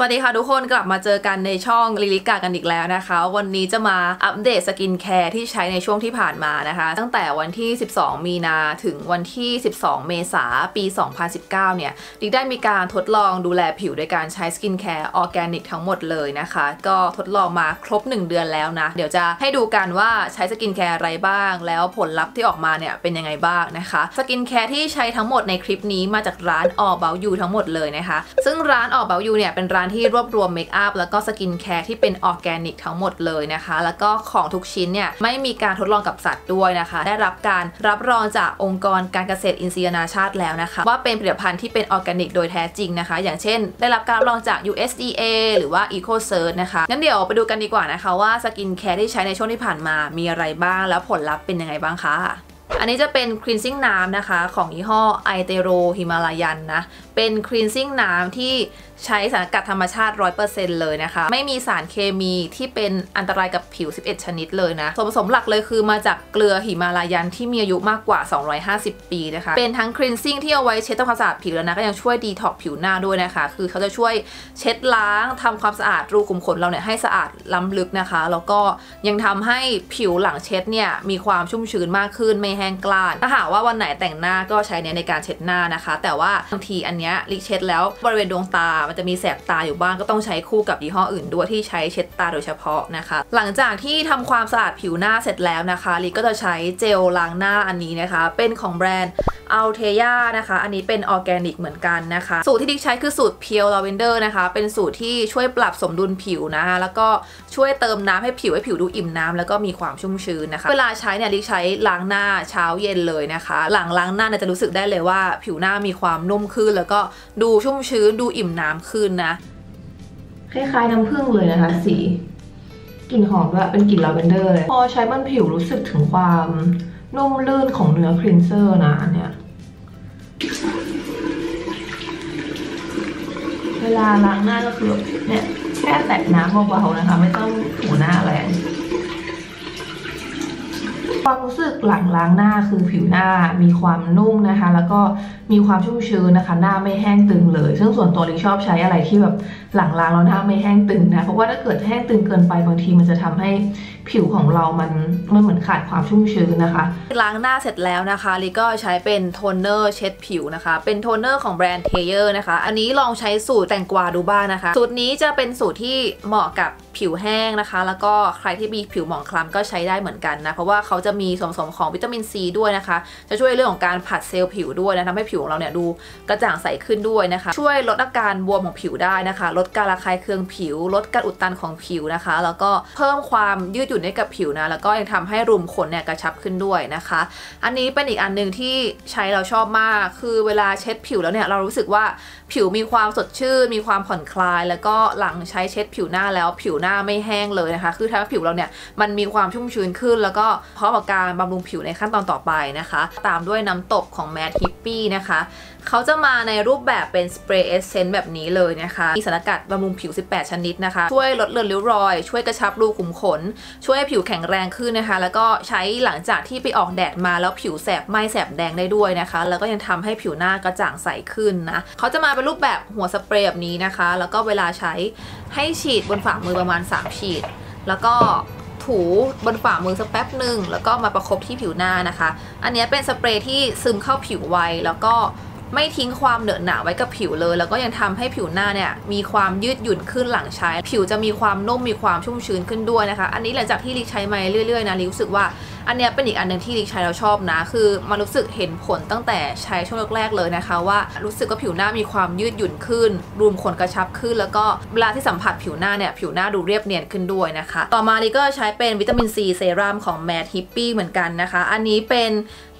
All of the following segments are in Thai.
สวัสดีค่ะทุกคนกลับมาเจอกันในช่องลิลิกากันอีกแล้วนะคะ วันนี้จะมาอัปเดตสกินแคร์ที่ใช้ในช่วงที่ผ่านมานะคะ ตั้งแต่วันที่ 12 มีนาถึงวันที่ 12 เมษาปี 2019 เนี่ยลิกได้มีการทดลองดูแลผิวโดยการใช้สกินแคร์ออร์แกนิกทั้งหมดเลยนะคะ ก็ทดลองมาครบ 1 เดือนแล้วนะ เดี๋ยวจะให้ดูกันว่าใช้สกินแคร์อะไรบ้าง แล้วผลลัพธ์ที่ออกมาเนี่ยเป็นยังไงบ้างนะคะสกินแคร์ที่ใช้ทั้งหมดในคลิปนี้มาจากร้าน All About You ทั้งหมดเลยนะคะ ซึ่งร้าน All About You เนี่ยเป็นร้านที่รวบรวมเมคอัพแล้วก็สกินแคร์ที่เป็นออร์แกนิกทั้งหมดเลยนะคะ แล้วก็ของทุกชิ้นเนี่ยไม่มีการทดลองกับสัตว์ด้วยนะคะ ได้รับการรับรองจากองค์กรการเกษตรอินทรีย์นาชาติแล้วนะคะ ว่าเป็นผลิตภัณฑ์ที่เป็นออร์แกนิกโดยแท้จริงนะคะ อย่างเช่น ได้รับการรับรองจาก USDA หรือว่า EcoCert นะคะงั้นเดี๋ยวไปดูกันดีกว่านะคะว่าสกินแคร์ที่ใช้ในช่วงที่ผ่านมามีอะไรบ้างแล้วผลลัพธ์เป็นยังไงบ้างคะอันนี้จะเป็น cleansing น้ำนะคะ ของยี่ห้อไอเตโรฮิมาลายันนะ เป็น cleansing น้ำที่ ใช้สารกัดธรรมชาติ 100%เลยนะคะ ไม่มีสารเคมีที่เป็นอันตรายกับผิว 11 ชนิดเลยนะส่วนผสมหลักเลยคือมาจากเกลือหิมาลายันที่มีอายุมากกว่า 250 ปีนะคะ เป็นทั้ง cleansing ที่เอาไว้เช็ดทำความสะอาดผิวแล้วนะ ก็ยังช่วยดีท็อกผิวหน้าด้วยนะคะ คือเขาจะช่วยเช็ดล้างทำความสะอาดรูขุมขนเราเนี่ยให้สะอาดล้ำลึกนะคะ แล้วก็ยังทำให้ผิวหลังเช็ดเนี่ยมีความชุ่มชื้นมากขึ้นไม่แห้งกร้านถ้าหากว่าวันไหนแต่งหน้าก็ใช้เนี้ยในการเช็ดหน้านะคะ แต่ว่าบางทีอันเนี้ยลิเช็ดแล้วบริเวณดวงตามันจะมีแสบตาอยู่บ้างก็ต้องใช้คู่กับยี่ห้ออื่นด้วยที่ใช้เช็ดตาโดยเฉพาะนะคะ หลังจากที่ทำความสะอาดผิวหน้าเสร็จแล้วนะคะลิก็จะใช้เจลล้างหน้าอันนี้นะคะ เป็นของแบรนด์อัลเทยานะคะ อันนี้เป็นออร์แกนิกเหมือนกันนะคะ สูตรที่ดิกใช้คือสูตรเพียวลาเวนเดอร์นะคะ เป็นสูตรที่ช่วยปรับสมดุลผิวนะคะ แล้วก็ช่วยเติมน้ำให้ผิวให้ผิวดูอิ่มน้ำแล้วก็มีความชุ่มชื้นนะคะ เวลาใช้เนี่ยดิกใช้ล้างหน้าเช้าเย็นเลยนะคะ หลังล้างหน้าจะรู้สึกได้เลยว่า ผิวหน้ามีความนุ่มขึ้น แล้วก็ดูชุ่มชื้นดูอิ่มน้ำขึ้นนะ คล้ายๆน้ำผึ้งเลยนะคะสีกลิ่นหอมด้วยเป็นกลิ่นลาเวนเดอร์เลย พอใช้บนผิวรู้สึกถึงความนุ่มลื่นของเนื้อครีนเซอร์นะอันเนี่ยเวลาล้างหน้าก็คือเนี่ยแค่แตะน้ำเบาๆนะคะ ไม่ต้องถูหน้าแรง ความรู้สึกหลังล้างหน้าคือผิวหน้ามีความนุ่มนะคะ แล้วก็มีความชุ่มชื้นนะคะ หน้าไม่แห้งตึงเลย ซึ่งส่วนตัวลิชอบใช้อะไรที่แบบหลังล้างแล้วหน้าไม่แห้งตึงนะเพราะว่าถ้าเกิดแห้งตึงเกินไปบางทีมันจะทำให้ผิวของเรามันมันเหมือนขาดความชุ่มชื้นนะคะ ล้างหน้าเสร็จแล้วนะคะลิก็ใช้เป็นโทนเนอร์เช็ดผิวนะคะ เป็นโทนเนอร์ของแบรนด์เทเยอร์นะคะ อันนี้ลองใช้สูตรแตงกวาดูบ้างนะคะ สูตรนี้จะเป็นสูตรที่เหมาะกับผิวแห้งนะคะ แล้วก็ใครที่มีผิวหมองคล้ำก็ใช้ได้เหมือนกันนะ เพราะว่าเขาจะมีส่วนผสมของวิตามินซีด้วยนะคะ จะช่วยเรื่องของการผัดเซลล์ผิวด้วยนะทำให้ผิวของเราเนี่ยดูกระจ่างใสขึ้นด้วยนะคะ ช่วยลดอาการบวมของผิวได้นะคะ ลดการระคายเคืองผิว ลดการอุดตันของผิวนะคะ แล้วก็เพิ่มความยืดหยุ่นให้กับผิวนะ แล้วก็ยังทำให้รูมขนเนี่ยกระชับขึ้นด้วยนะคะ อันนี้เป็นอีกอันหนึ่งที่ใช้เราชอบมาก คือเวลาเช็ดผิวแล้วเนี่ยเรารู้สึกว่าผิวมีความสดชื่น มีความผ่อนคลาย แล้วก็หลังใช้เช็ดผิวหน้าแล้วผิวหน้าไม่แห้งเลยนะคะ คือทำให้ผิวเราเนี่ยมันมีความชุ่มชื้นขึ้น แล้วก็พร้อมกับการบำรุงผิวในขั้นตอนต่อไปนะคะ ตามด้วยน้ำตบของแมทฮิปปี้นะคะ เขาจะมาในรูปแบบเป็นสเปรย์เอสเซนต์แบบนี้เลยนะคะ มีสารกัดบำรุงผิว 18 ชนิดนะคะ ช่วยลดเลือนริ้วรอย ช่วยกระชับรูขุมขน ช่วยให้ผิวแข็งแรงขึ้นนะคะ แล้วก็ใช้หลังจากที่ไปออกแดดมาแล้วผิวแสบไหม้แสบแดงได้ด้วยนะคะ แล้วก็ยังทำให้ผิวหน้ากระจ่างใสขึ้นนะเขาจะมาเป็นรูปแบบหัวสเปรย์แบบนี้นะคะ แล้วก็เวลาใช้ให้ฉีดบนฝ่ามือประมาณ 3 ฉีด แล้วก็ถูบนฝ่ามือสักแป๊บหนึ่งแล้วก็มาประคบที่ผิวหน้านะคะ อันนี้เป็นสเปรย์ที่ซึมเข้าผิวไวแล้วก็ ไม่ทิ้งความเหนอะหนะไว้กับผิวเลย แล้วก็ยังทำให้ผิวหน้าเนี่ยมีความยืดหยุ่นขึ้นหลังใช้ ผิวจะมีความนุ่มมีความชุ่มชื้นขึ้นด้วยนะคะ อันนี้หลังจากที่ลิกใช้มาเรื่อยๆนะลิรู้สึกว่าอันเนี้ยเป็นอีกอันหนึ่งที่ลิกใช้แล้วชอบนะ คือมันรู้สึกเห็นผลตั้งแต่ใช้ช่วงแรกๆเลยนะคะ ว่ารู้สึกว่าผิวหน้ามีความยืดหยุ่นขึ้น รูมขนกระชับขึ้น แล้วก็เวลาที่สัมผัสผิวหน้าเนี่ยผิวหน้าดูเรียบเนียนขึ้นด้วยนะคะ ต่อมาลิก็ใช้เป็นวิตามินซีเซรั่มของแมทฮิปปี้เหมือนกันนะคะ อันนี้เป็น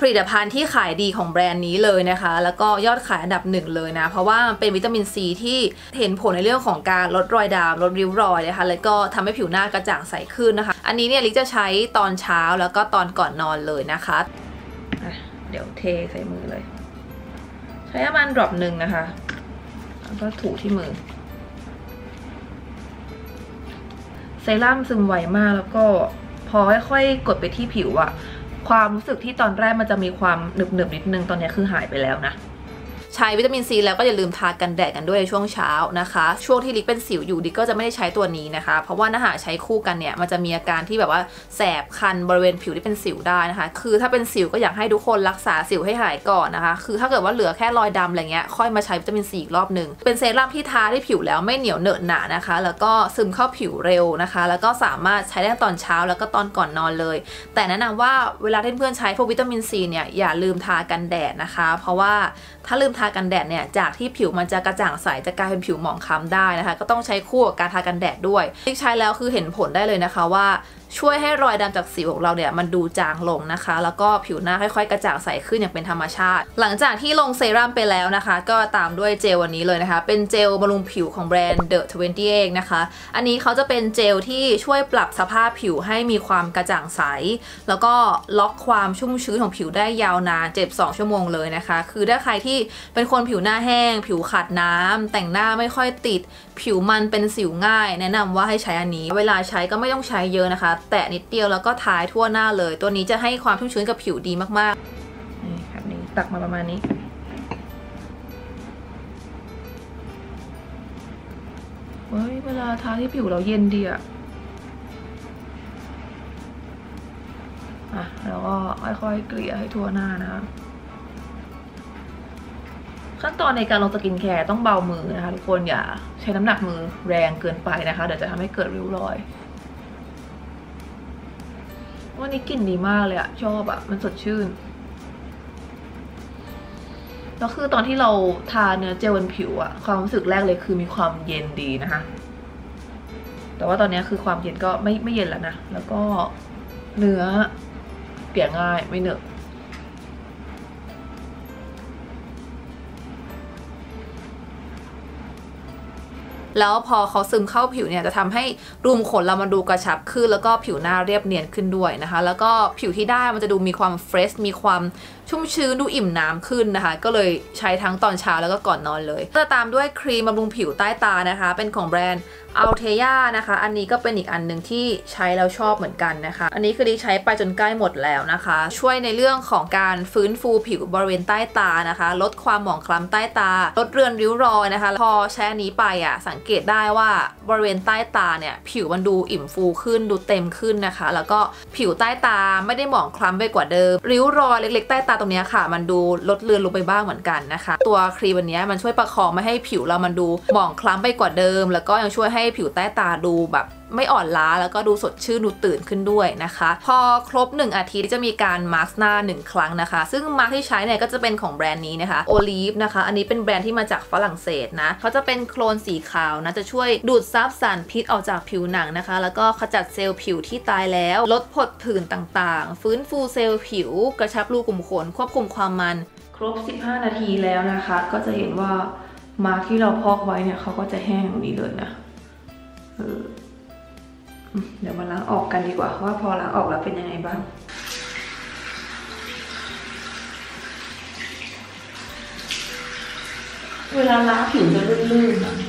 ผลิตภัณฑ์ที่ขายดีของแบรนด์นี้เลยนะคะ แล้วก็ยอดขายอันดับหนึ่งเลยนะ เพราะว่าเป็นวิตามินซีที่เห็นผลในเรื่องของการลดรอยดำลดริ้วรอยนะคะ แล้วก็ทำให้ผิวหน้ากระจ่างใสขึ้นนะคะ อันนี้เนี่ยลิจะใช้ตอนเช้าแล้วก็ตอนก่อนนอนเลยนะคะะเดี๋ยวเทใส่มือเลย ใช้ประมาณดรอปหนึ่งนะคะ แล้วก็ถูที่มือเซรั่มซึมไวมากแล้วก็พอค่อยๆกดไปที่ผิวอะ ความรู้สึกที่ตอนแรกมันจะมีความหนึบๆนิดนึงตอนนี้คือหายไปแล้วนะ ใช้วิตามินซีแล้วก็อย่าลืมทากันแดดกันด้วยในช่วงเช้านะคะ ช่วงที่ลิกเป็นสิวอยู่ลิกก็จะไม่ได้ใช้ตัวนี้นะคะ เพราะว่าถ้าหากใช้คู่กันเนี่ยมันจะมีอาการที่แบบว่าแสบคันบริเวณผิวที่เป็นสิวได้นะคะ คือถ้าเป็นสิวก็อยากให้ทุกคนรักษาสิวให้หายก่อนนะคะ คือถ้าเกิดว่าเหลือแค่รอยดำอะไรเงี้ยค่อยมาใช้วิตามินซีอีกรอบหนึ่งเป็นเซรั่มที่ทาที่ผิวแล้วไม่เหนียวเหนอะหนะนะคะ แล้วก็ซึมเข้าผิวเร็วนะคะ แล้วก็สามารถใช้ได้ตอนเช้าแล้วก็ตอนก่อนนอนเลย แต่แนะนำว่าเวลาที่เพื่อนใช้พวกวิตามินซีเนี่ยอย่าลืมทากันแดดนะคะ เพราะว่าถ้าลืมทากันแดดเนี่ยจากที่ผิวมันจะกระจ่างใสจะกลายเป็นผิวหมองคล้ำได้นะคะ ก็ต้องใช้คู่กับการทากันแดดด้วยที่ใช้แล้วคือเห็นผลได้เลยนะคะว่าช่วยให้รอยดำจากสิวของเราเนี่ยมันดูจางลงนะคะ แล้วก็ผิวหน้าค่อยๆ กระจ่างใสขึ้นอย่างเป็นธรรมชาติ หลังจากที่ลงเซรั่มไปแล้วนะคะ ก็ตามด้วยเจลวันนี้เลยนะคะ เป็นเจลบำรุงผิวของแบรนด์ The 28นะคะ อันนี้เขาจะเป็นเจลที่ช่วยปรับสภาพผิวให้มีความกระจ่างใส แล้วก็ล็อกความชุ่มชื้นของผิวได้ยาวนานเจ็บ2ชั่วโมงเลยนะคะ คือถ้าใครที่เป็นคนผิวหน้าแห้ง ผิวขาดน้ำแต่งหน้าไม่ค่อยติด ผิวมันเป็นสิวง่าย แนะนำว่าให้ใช้อันนี้ เวลาใช้ก็ไม่ต้องใช้เยอะนะคะแตะนิดเดียวแล้วก็ทายทั่วหน้าเลย ตัวนี้จะให้ความชุ่มชื้นกับผิวดีมากๆนี่แบบนี้ตักมาประมาณนี้ เฮ้ย เวลาทาที่ผิวเราเย็นดีอะอะ แล้วก็ค่อยๆเกลี่ยให้ทั่วหน้านะคะขั้นตอนในการลงสกินแคร์ต้องเบามือนะคะทุกคนอย่าใช้น้ำหนักมือแรงเกินไปนะคะ เดี๋ยวจะทำให้เกิดริ้วรอย วันนี้กลิ่นดีมากเลยอะชอบอะมันสดชื่น แล้วคือตอนที่เราทาเนื้อเจลบนผิวอะความรู้สึกแรกเลยคือมีความเย็นดีนะคะ แต่ว่าตอนนี้คือความเย็นก็ไม่ไม่เย็นแล้วนะ แล้วก็เนื้อเปียกง่ายไม่เหนอะ แล้วพอเขาซึมเข้าผิวเนี่ยจะทำให้รูมขนเรามาดูกระชับขึ้น แล้วก็ผิวหน้าเรียบเนียนขึ้นด้วยนะคะ แล้วก็ผิวที่ได้มันจะดูมีความเฟรชมีความชุ่มชื้นดูอิ่มน้ำขึ้นนะคะ ก็เลยใช้ทั้งตอนเช้าแล้วก็ก่อนนอนเลยก็ตามด้วยครีมบำรุงผิวใต้ตานะคะ เป็นของแบรนด์อัลเทียนะคะ อันนี้ก็เป็นอีกอันหนึ่งที่ใช้แล้วชอบเหมือนกันนะคะ อันนี้คือดิใช้ไปจนใกล้หมดแล้วนะคะ ช่วยในเรื่องของการฟื้นฟูผิวบริเวณใต้ตานะคะ ลดความหมองคล้ำใต้ตา ลดเรือนริ้วรอยนะคะ พอใช้อันนี้ไปอะสังเกตได้ว่าบริเวณใต้ตาเนี่ยผิวมันดูอิ่มฟูขึ้นดูเต็มขึ้นนะคะ แล้วก็ผิวใต้ตาไม่ได้หมองคล้ำไปกว่าเดิม ริ้วรอยเล็กๆ ใต้ตาตรงนี้ค่ะ มันดูลดเลือนลงไปบ้างเหมือนกันนะคะ ตัวครีมวันนี้มันช่วยประคองไม่ให้ผิวเรามันดูหมองคล้ำไปกว่าเดิม แล้วก็ยังช่วยให้ผิวใต้ตาดูแบบไม่อ่อนล้าแล้วก็ดูสดชื่นดูตื่นขึ้นด้วยนะคะ พอครบ 1 อาทิตย์จะมีการมาสก์หน้า 1 ครั้งนะคะ ซึ่งมาสก์ที่ใช้เนี่ยก็จะเป็นของแบรนด์นี้นะคะโอลีฟนะคะ อันนี้เป็นแบรนด์ที่มาจากฝรั่งเศสนะเขาจะเป็นโคลนสีขาวนะ จะช่วยดูดซับสารพิษออกจากผิวหนังนะคะ แล้วก็ขจัดเซลล์ผิวที่ตายแล้ว ลดผดผื่นต่างๆ ฟื้นฟูเซลล์ผิว กระชับรูขุมขนควบคุมความมัน ครบ 15 นาทีแล้วนะคะ ก็จะเห็นว่ามาร์คที่เราพอกไว้เนี่ยเขาก็จะแห้งแบบนี้เลยนะเออ เดี๋ยวมาล้างออกกันดีกว่าว่าพอล้างออกแล้วเป็นยังไงบ้างเวลาล้างผิวจะลื่นๆอะ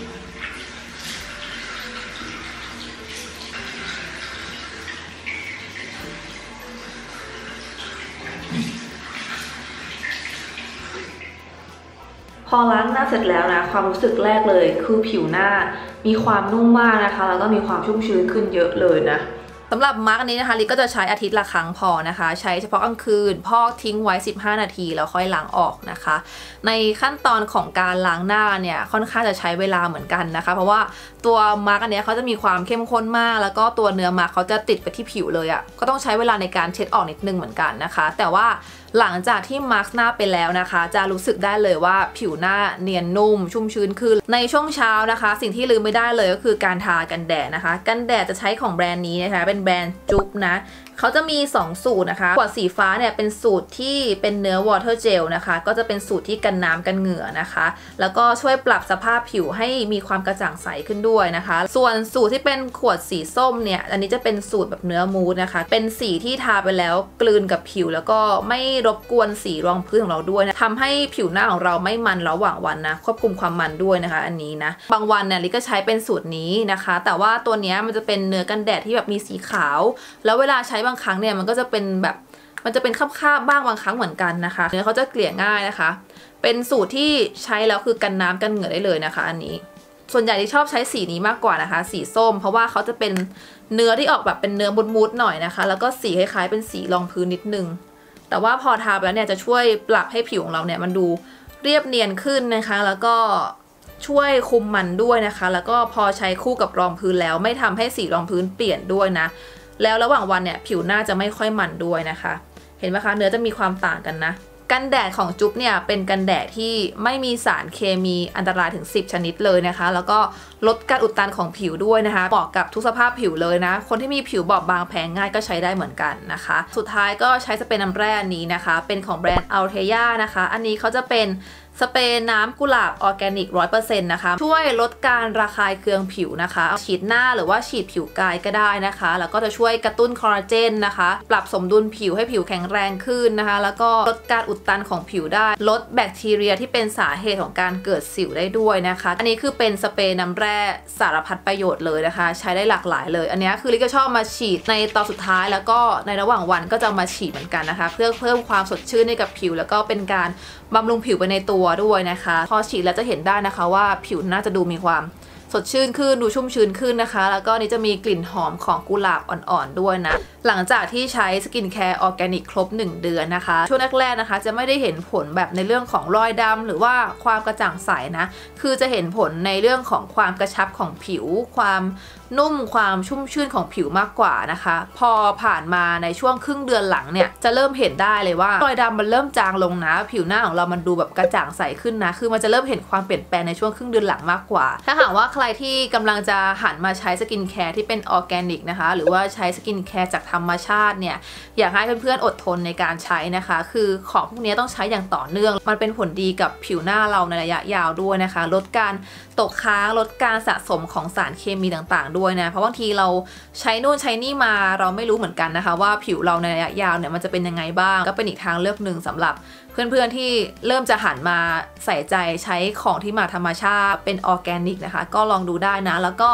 พอล้างหน้าเสร็จแล้วนะความรู้สึกแรกเลย คือผิวหน้ามีความนุ่มมากนะคะ แล้วก็มีความชุ่มชื้นขึ้นเยอะเลยนะ สำหรับมาร์กนี้นะคะลิก็จะใช้อาทิตย์ละครั้งพอนะคะ ใช้เฉพาะกลางคืน พอกทิ้งไว้ 15 นาทีแล้วค่อยล้างออกนะคะ ในขั้นตอนของการล้างหน้าเนี่ยค่อนข้างจะใช้เวลาเหมือนกันนะคะ เพราะว่าตัวมาร์กอันนี้เขาจะมีความเข้มข้นมาก แล้วก็ตัวเนื้อมาร์กเขาจะติดไปที่ผิวเลยอะ่ะก็ต้องใช้เวลาในการเช็ดออกนิดนึงเหมือนกันนะคะ แต่ว่าหลังจากที่มาร์กหน้าไปแล้วนะคะ จะรู้สึกได้เลยว่าผิวหน้าเนียนนุ่ม ชุ่มชื้นขึ้นในช่วงเช้านะคะ สิ่งที่ลืมไม่ได้เลยก็คือการทากันแดดนะคะ กันแดดจะใช้ของแบรนด์นี้นะคะเป็นแบรนด์จุ๊บนะ เขาจะมี 2 สูตรนะคะขวดสีฟ้าเนี่ยเป็นสูตรที่เป็นเนื้อวอเตอร์เจลนะคะ ก็จะเป็นสูตรที่กันน้ำกันเหงื่อนะคะ แล้วก็ช่วยปรับสภาพผิวให้มีความกระจ่างใสขึ้นด้วยนะคะ ส่วนสูตรที่เป็นขวดสีส้มเนี่ย อันนี้จะเป็นสูตรแบบเนื้อมูสนะคะ เป็นสีที่ทาไปแล้วกลืนกับผิว แล้วก็ไม่รบกวนสีรองพื้นของเราด้วยนะทำให้ผิวหน้าของเราไม่มันระหว่างวันนะ ควบคุมความมันด้วยนะคะ อันนี้นะ บางวันเนี่ยลิก็ใช้เป็นสูตรนี้นะคะ แต่ว่าตัวนี้มันจะเป็นเนื้อกันแดดที่แบบมีสีขาว แล้วเวลาใช้บางครั้งเนี่ยมันก็จะเป็นแบบมันจะเป็นคาบๆบ้างบางครั้งเหมือนกันนะคะเนื้อเขาจะเกลี่ยง่ายนะคะ เป็นสูตรที่ใช้แล้วคือกันน้ำกันเหงื่อได้เลยนะคะ อันนี้ ส่วนใหญ่ที่ชอบใช้สีนี้มากกว่านะคะ สีส้ม เพราะว่าเขาจะเป็นเนื้อที่ออกแบบเป็นเนื้อมุดๆหน่อยนะคะ แล้วก็สีคล้ายๆเป็นสีรองพื้นนิดนึงแต่ว่าพอทาไปแล้วเนี่ยจะช่วยปรับให้ผิวของเราเนี่ยมันดูเรียบเนียนขึ้นนะคะ แล้วก็ช่วยคุมมันด้วยนะคะ แล้วก็พอใช้คู่กับรองพื้นแล้วไม่ทำให้สีรองพื้นเปลี่ยนด้วยนะ แล้วระหว่างวันเนี่ยผิวหน้าจะไม่ค่อยมันด้วยนะคะ เห็นไหมคะเนื้อจะมีความต่างกันนะ กันแดดของจุ๊บเนี่ยเป็นกันแดดที่ไม่มีสารเคมีอันตรายถึง 10 ชนิดเลยนะคะ แล้วก็ลดการอุดตันของผิวด้วยนะคะเหมาะกับทุกสภาพผิวเลยนะ คนที่มีผิวบอบบางแพ้ง่ายก็ใช้ได้เหมือนกันนะคะ สุดท้ายก็ใช้สเปรย์น้ำแร่อันนี้นะคะ เป็นของแบรนด์ Altea นะคะ อันนี้เขาจะเป็น สเปรย์น้ำกุหลาบออร์แกนิก 100%นะคะ ช่วยลดการระคายเคืองผิวนะคะ ฉีดหน้าหรือว่าฉีดผิวกายก็ได้นะคะ แล้วก็จะช่วยกระตุ้นคอลลาเจนนะคะ ปรับสมดุลผิวให้ผิวแข็งแรงขึ้นนะคะ แล้วก็ลดการอุดตันของผิวได้ ลดแบคทีเรียที่เป็นสาเหตุของการเกิดสิวได้ด้วยนะคะ อันนี้คือเป็นสเปรย์น้ำแร่สารพัดประโยชน์เลยนะคะ ใช้ได้หลากหลายเลย อันนี้คือลิก็ชอบมาฉีดในตอนสุดท้าย แล้วก็ในระหว่างวันก็จะมาฉีดเหมือนกันนะคะ เพื่อเพิ่มความสดชื่นให้กับผิว แล้วก็เป็นการ บำรุงผิวไปในตัวด้วยนะคะ พอฉีดแล้วจะเห็นได้นะคะว่าผิวน่าจะดูมีความสดชื่นขึ้นดูชุ่มชื้นขึ้นนะคะ แล้วก็นี่จะมีกลิ่นหอมของกุหลาบอ่อนๆด้วยนะ หลังจากที่ใช้สกินแคร์ออร์แกนิกครบ 1 เดือนนะคะ ช่วงแรกๆนะคะ จะไม่ได้เห็นผลแบบในเรื่องของรอยดำหรือว่าความกระจ่างใสนะ คือจะเห็นผลในเรื่องของความกระชับของผิว ความ นุ่มความชุ่มชื่นของผิวมากกว่านะคะ พอผ่านมาในช่วงครึ่งเดือนหลังเนี่ยจะเริ่มเห็นได้เลยว่ารอยดำมันเริ่มจางลงนะ ผิวหน้าของเรามันดูแบบกระจ่างใสขึ้นนะ คือมันจะเริ่มเห็นความเปลี่ยนแปลงในช่วงครึ่งเดือนหลังมากกว่า ถ้าหากว่าใครที่กำลังจะหันมาใช้สกินแคร์ที่เป็นออร์แกนิกนะคะ หรือว่าใช้สกินแคร์จากธรรมชาติเนี่ยอยากให้เพื่อนๆอดทนในการใช้นะคะ คือของพวกนี้ต้องใช้อย่างต่อเนื่อง มันเป็นผลดีกับผิวหน้าเราในระยะยาวด้วยนะคะ ลดการ ตกค้างลดการสะสมของสารเคมีต่างๆ ด้วยนะ เพราะบางทีเราใช้นู่นใช้นี่มาเราไม่รู้เหมือนกันนะคะ ว่าผิวเราในระยะยาวเนี่ยมันจะเป็นยังไงบ้าง ก็เป็นอีกทางเลือกหนึ่งสำหรับเพื่อนๆที่เริ่มจะหันมาใส่ใจใช้ของที่มาธรรมชาติเป็นออร์แกนิกนะคะ ก็ลองดูได้นะ แล้วก็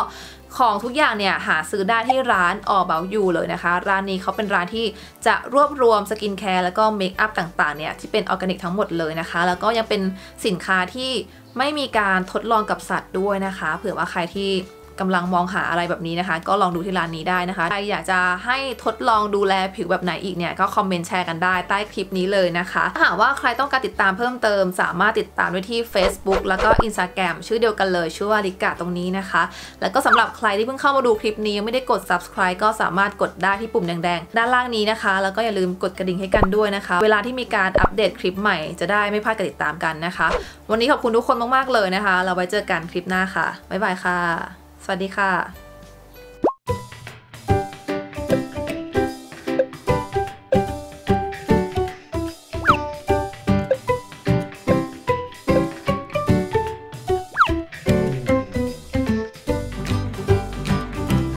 ของทุกอย่างเนี่ยหาซื้อได้ที่ร้านออเบลยูเลยนะคะ ร้านนี้เขาเป็นร้านที่จะรวบรวมสกินแคร์แล้วก็เมคอัพต่างๆเนี่ยที่เป็นออร์แกนิกทั้งหมดเลยนะคะ แล้วก็ยังเป็นสินค้าที่ไม่มีการทดลองกับสัตว์ด้วยนะคะ เผื่อว่าใครที่ กำลังมองหาอะไรแบบนี้นะคะ ก็ลองดูที่ร้านนี้ได้นะคะใครอยากจะให้ทดลองดูแลผิวแบบไหนอีกเนี่ยก็คอมเมนต์แชร์กันได้ใต้คลิปนี้เลยนะคะถ้าหากว่าใครต้องการติดตามเพิ่มเติม สามารถติดตามได้ที่ Facebook แล้วก็ Instagram ชื่อเดียวกันเลยชื่อว่าลิกาตรงนี้นะคะ แล้วก็สำหรับใครที่เพิ่งเข้ามาดูคลิปนี้ยังไม่ได้กด subscribe ก็สามารถกดได้ที่ปุ่มแดงๆ ด้านล่างนี้นะคะ แล้วก็อย่าลืมกดกระดิ่งให้กันด้วยนะคะ เวลาที่มีการอัปเดตคลิปใหม่จะได้ไม่พลาดการติดตามกันนะคะ วันนี้ขอบคุณทุกคนมากๆเลยนะคะ เราไว้เจอกันคลิปหน้าค่ะบ๊ายบายค่ะ สวัสดีค่ะ